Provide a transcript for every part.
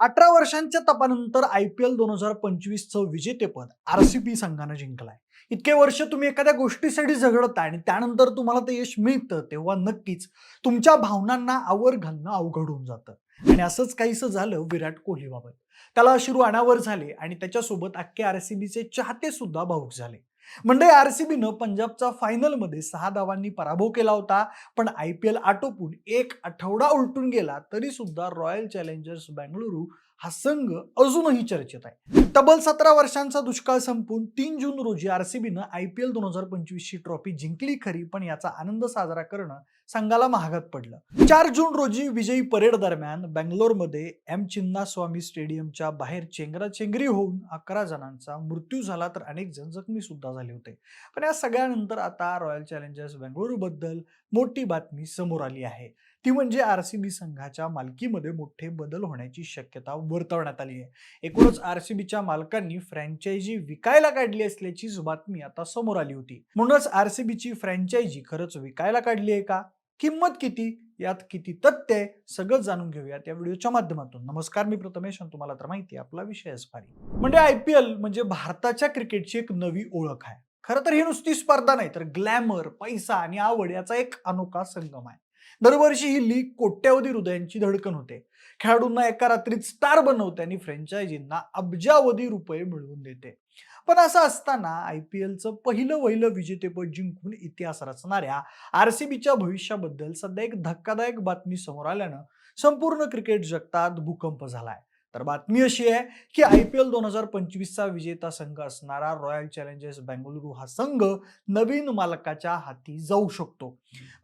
अठरा वर्षांच्या तपानंतर I P L दोन हजार पंचवीसचं विजेतेपद आर सी बी संघानं जिंकलंय. इतके वर्ष तुम्ही एखाद्या गोष्टीसाठी झगडता आणि त्यानंतर तुम्हाला ते यश मिळतं तेव्हा नक्कीच तुमच्या भावनांना आवर घालणं अवघड होऊन जातं. आणि असंच काहीसं झालं विराट कोहलीबाबत. त्याला अश्रू अनावर झाले आणि त्याच्यासोबत अख्खे आर सी बीचे चाहते सुद्धा भाऊक झाले. म्हणजे आर सी बीनं पंजाबचा फायनलमध्ये सहा धावांनी पराभव केला होता पण आय पी एल आटोपून एक आठवडा उलटून गेला तरी सुद्धा रॉयल चॅलेंजर्स बँगळुरू हा संघ अजूनही चर्चेत आहे. तब्बल सतरा वर्षांचा दुष्काळ संपून तीन जून रोजी आरसीबीनं आय पी एल दोन हजार पंचवीसची ट्रॉफी जिंकली खरी पण याचा आनंद साजरा करणं संघाला महागात पडलं. चार जून रोजी विजयी परेड दरम्यान बँगलोरमध्ये एम चिन्नास्वामी स्टेडियमच्या बाहेर चेंगराचेंगरी होऊन अकरा जणांचा मृत्यू झाला तर अनेक जण जखमी सुद्धा झाले होते. पण या सगळ्यानंतर आता रॉयल चॅलेंजर्स बँगळुरू बद्दल मोठी बातमी समोर आली आहे. ती म्हणजे आर सी बी संघाच्या मालकीमध्ये मोठे बदल होण्याची शक्यता वर्तवण्यात आली आहे. एकूणच आर सी बीच्या मालकांनी फ्रँचायझी विकायला काढली असल्याचीच बातमी आता समोर आली होती. म्हणूनच आर सी बीची फ्रँचायझी खरंच विकायला काढली आहे का? किंमत किती? यात किती तथ्य आहे? सगळं जाणून घेऊयात या व्हिडिओच्या माध्यमातून. नमस्कार मी प्रथमेश आणि तुम्हाला तर माहिती आपला विषयच भारी म्हणजे आय पी एल म्हणजे भारताच्या क्रिकेटची एक नवी ओळख आहे. खरं तर ही नुसती स्पर्धा नाही तर ग्लॅमर पैसा आणि आवड याचा एक अनोखा संगम आहे. दरवर्षी ही लीग कोट्यावधी हृदयांची धडकन होते. खेळाडूंना एका रात्रीत स्टार बनवते आणि फ्रँचायझींना अब्जावधी रुपये मिळवून देते. पण असं असताना आय पी एलचं पहिलं वहिलं विजेतेपद जिंकून इतिहास रचणाऱ्या आर सी बीच्या भविष्याबद्दल सध्या एक धक्कादायक बातमी समोर आल्यानं संपूर्ण क्रिकेट जगतात भूकंप झालाय. तर बातमी अशी आहे की आय पी एल दोन हजार पंचवीसचा विजेता संघ असणारा रॉयल चॅलेंजर्स बेंगळुरू हा संघ नवीन मालकाच्या हाती जाऊ शकतो.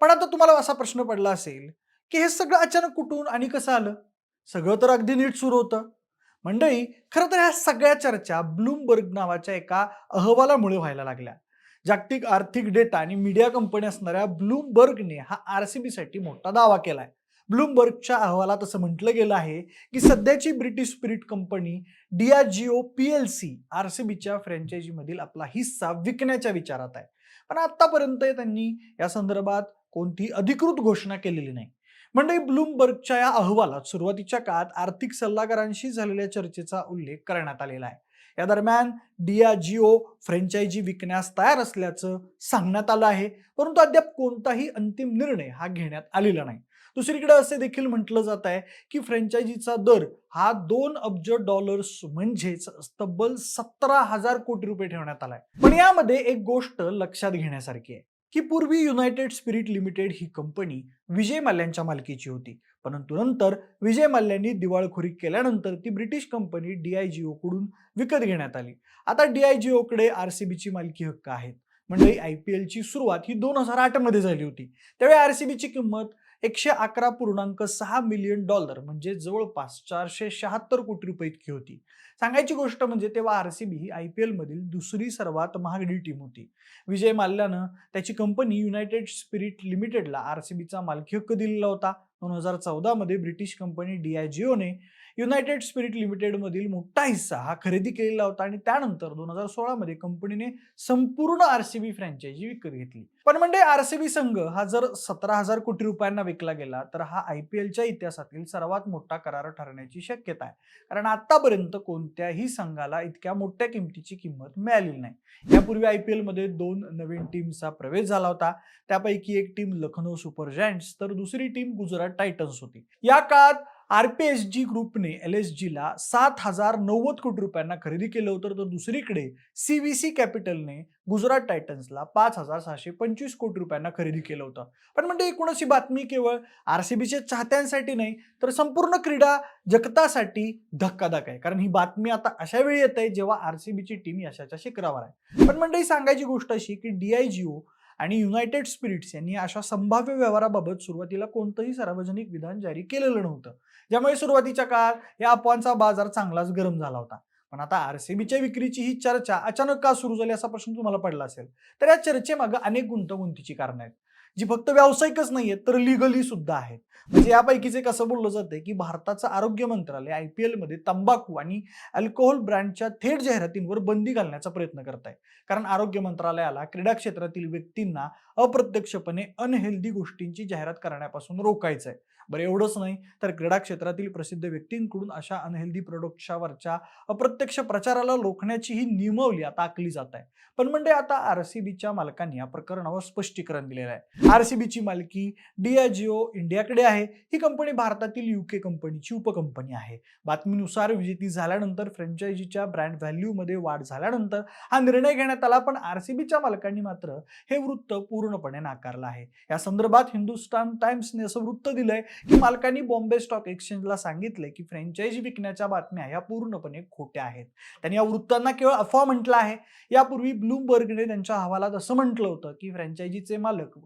पण आता तुम्हाला असा प्रश्न पडला असेल की हे सगळं अचानक कुठून आणि कसं आलं? सगळं तर अगदी नीट सुरू होतं. मंडळी खरं तर ह्या सगळ्या चर्चा ब्लूमबर्ग नावाच्या एका अहवालामुळे व्हायला लागल्या. जागतिक आर्थिक डेटा आणि मीडिया कंपनी असणाऱ्या ब्लूमबर्गने हा आर सी बीसाठी मोठा दावा केलाय. ब्लूमबर्गच्या अहवालात असं म्हटलं गेलं आहे की सध्याची British spirit company Diageo P L C R C बीच्या फ्रँचायझीमधील आपला हिस्सा विकण्याच्या विचारात आहे. पण आतापर्यंत त्यांनी या संदर्भात कोणतीही अधिकृत घोषणा केलेली नाही. म्हणजे ब्लूमबर्गच्या या अहवालात सुरुवातीच्या काळात आर्थिक सल्लागारांशी झालेल्या चर्चेचा उल्लेख करण्यात आलेला आहे. या दरम्यान डीआरजीओ फ्रँचायझी विकण्यास तयार असल्याचं सांगण्यात आलं आहे परंतु अद्याप कोणताही अंतिम निर्णय हा घेण्यात आलेला नाही. दुसरीकडे असे देखील म्हटलं जात आहे की फ्रँचायझीचा दर हा दोन अब्ज डॉलर्स म्हणजेच तब्बल सतरा हजार कोटी रुपये ठेवण्यात आलाय. पण यामध्ये एक गोष्ट लक्षात घेण्यासारखी आहे की पूर्वी युनायटेड स्पिरिट लिमिटेड ही कंपनी विजय माल्यांच्या मालकीची होती. परंतु नंतर विजय माल्यांनी दिवाळखोरी केल्यानंतर ती ब्रिटिश कंपनी डीआयजीओ कडून विकत घेण्यात आली. आता डीआयजीओ कडे आरसीबीची मालकी हक्क आहेत. म्हणजे आय पी एलची सुरुवात ही दोन हजार आठमध्ये झाली होती. त्यावेळी आरसीबीची किंमत एकशे अकरा पूर्णांक सहा मिलियन डॉलर म्हणजे जवळपास चारशे शहात्तर कोटी रुपये इतकी होती. सांगायची गोष्ट म्हणजे तेव्हा आरसीबी ही आय पी एलमधील दुसरी सर्वात महागडी टीम होती. विजय माल्यानं त्याची कंपनी युनायटेड स्पिरिट लिमिटेडला आर सी बीचा मालकी हक्क दिलेला होता. दोन हजार चौदामध्ये ब्रिटिश कंपनी डीआयजीओने युनायटेड स्पिरिट लिमिटेडमधील मोठा हिस्सा हा खरेदी केलेला होता आणि त्यानंतर दोन हजार सोळामध्ये कंपनीने संपूर्ण आर सी बी फ्रँचायझी विकत घेतली. पण म्हणजे आर सी बी संघ हा जर सतरा हजार कोटी रुपयांना विकला गेला तर हा आय पी एलच्या इतिहासातील सर्वात मोठा करार ठरण्याची शक्यता आहे. कारण आतापर्यंत कोणत्याही संघाला इतक्या मोठ्या किमतीची किंमत मिळालेली नाही. यापूर्वी आय पी एलमध्ये दोन नवीन टीमचा प्रवेश झाला होता. त्यापैकी एक टीम लखनौ सुपर जायंट्स तर दुसरी टीम गुजरात टायटन्स होती. या काळात आरपीएसजी ग्रुपने एल एस जीला सात हजार नव्वद कोटी रुपयांना खरेदी केलं होतं. तर दुसरीकडे सीव्हीसी कॅपिटलने गुजरात टायटन्सला पाच हजार सहाशे पंचवीस कोटी रुपयांना खरेदी केलं होतं. पण म्हणजे एकूणच ही बातमी केवळ आर सी बीच्या चाहत्यांसाठी नाही तर संपूर्ण क्रीडा जगतासाठी धक्कादायक आहे. कारण ही बातमी आता अशा वेळी येत आहे जेव्हा आर सी बीची टीम यशाच्या शिखरावर आहे. पण म्हणजे सांगायची गोष्ट अशी की डी आयजीओ आणि युनायटेड स्पिरिट्स यांनी अशा संभाव्य व्यवहाराबाबत सुरुवातीला कोणतंही सार्वजनिक विधान जारी केलेलं नव्हतं. ज्यामुळे सुरुवातीच्या काळात या अफवांचा बाजार चांगलाच गरम झाला होता. पण आता आरसीबीच्या विक्रीची ही चर्चा अचानक का सुरू झाली असा प्रश्न तुम्हाला पडला असेल? तर या चर्चेमागं अनेक गुंतगुंतीची कारणं आहेत. जी फक्त व्यावसायिकच नाही आहेत तर लिगली सुद्धा आहेत. म्हणजे यापैकीच एक असं बोललं जातं की भारताचं आरोग्य मंत्रालय आय पी एलमध्ये तंबाखू आणि अल्कोहोल ब्रँडच्या थेट जाहिरातींवर बंदी घालण्याचा प्रयत्न करत आहे कारण आरोग्य मंत्रालयाला क्रीडा क्षेत्रातील व्यक्तींना अप्रत्यक्षपणे अनहेल्दी गोष्टींची जाहिरात करण्यापासून रोखायचं आहे बरं एवढंच नाही तर क्रीडा क्षेत्रातील प्रसिद्ध व्यक्तींकडून अशा अनहेल्दी प्रोडक्टच्यावरच्या अप्रत्यक्ष प्रचाराला रोखण्याची ही नियमावली आता आखली जात आहे. पण म्हणजे आता आर सी बीच्या मालकांनी या प्रकरणावर स्पष्टीकरण दिलेलं आहे. आरसीबीची मालकी डियाजिओ इंडियाकडे आहे. ही कंपनी भारतातील युके कंपनीची उपकंपनी आहे. बातमीनुसार विजेती झाल्यानंतर फ्रँचायझीच्या ब्रँड व्हॅल्यूमध्ये वाढ झाल्यानंतर हा निर्णय घेण्यात आला पण आरसीबीच्या मालकांनी मात्र हे वृत्त पूर्णपणे नाकारलं आहे. या संदर्भात हिंदुस्तान टाइम्सने असं वृत्त दिलंय की मालकांनी बॉम्बे स्टॉक एक्सचेंजला सांगितलंय की फ्रँचायझी विकण्याच्या बातम्या या पूर्णपणे खोट्या आहेत. त्यांनी या वृत्तांना केवळ अफवा म्हटलं आहे. यापूर्वी ब्लूमबर्गने त्यांच्या अहवालात असं म्हटलं होतं की फ्रँचायझीचे मालक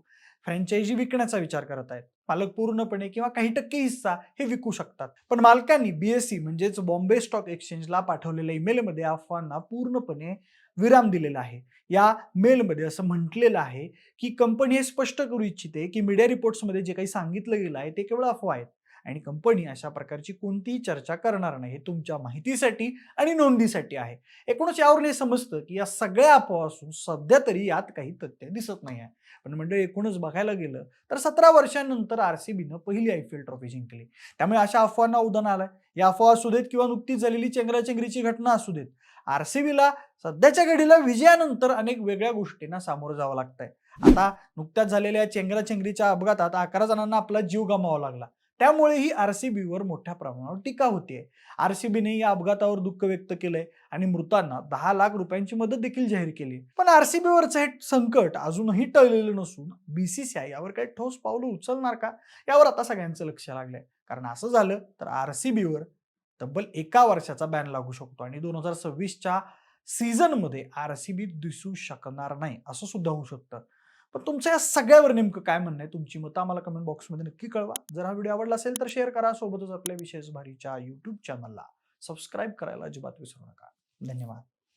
फ्रँचायझी विकण्याचा विचार करत आहेत. मालक पूर्णपणे किंवा काही टक्के हिस्सा हे विकू शकतात. पण मालकांनी बीएससी म्हणजेच बॉम्बे स्टॉक एक्सचेंजला पाठवलेल्या ईमेलमध्ये अफवांना पूर्णपणे विराम दिलेला आहे. या मेलमध्ये असं म्हटलेलं आहे की कंपनी हे स्पष्ट करू इच्छिते की मीडिया रिपोर्ट्समध्ये जे काही सांगितलं गेलं आहे ते केवळ अफवा आहेत. आणि कंपनी अशा प्रकारची कोणतीही चर्चा करणार नाही. हे तुमच्या माहितीसाठी आणि नोंदीसाठी आहे. एकूणच यावरून हे समजतं की या सगळ्या अफवा असून सध्या तरी यात काही तथ्य दिसत नाही आहे. पण म्हणजे एकूणच बघायला गेलं तर सतरा वर्षांनंतर आरसीबीनं पहिली आय पी एल ट्रॉफी जिंकली. त्यामुळे अशा अफवांना उदाहरण आलं या अफवा असू देत किंवा नुकतीच झालेली चेंगराचेंगरीची घटना असू देत आर सी बीला सध्याच्या घडीला विजयानंतर अनेक वेगळ्या गोष्टींना सामोरं जावं लागतंय. आता नुकत्याच झालेल्या चेंगराचेंगरीच्या अपघातात अकरा जणांना आपला जीव गमावा लागला. त्यामुळे ही आरसीबीवर मोठ्या प्रमाणावर टीका होतीये. बीने या अपघातावर दुःख व्यक्त केलंय आणि मृतांना दहा लाख रुपयांची मदत देखील जाहीर केली. पण आरसीबीवरचं हे संकट अजूनही टळलेलं नसून बीसीसीआय यावर काही ठोस पावलं उचलणार का? यावर आता सगळ्यांचं लक्ष लागलंय. कारण असं झालं तर आरसीबीवर तब्बल एका वर्षाचा बॅन लागू शकतो आणि दोन हजार सव्वीसच्या सीझनमध्ये आरसीबी दिसू शकणार नाही असं सुद्धा होऊ शकतं. पण तुमचं या सगळ्यावर नेमकं काय म्हणणं आहे? तुमची मतं आम्हाला कमेंट बॉक्समध्ये नक्की कळवा. जर हा व्हिडिओ आवडला असेल तर शेअर करा. सोबतच आपल्या विशेष भारीच्या युट्यूब चॅनलला सबस्क्राईब करायला अजिबात विसरू नका. धन्यवाद.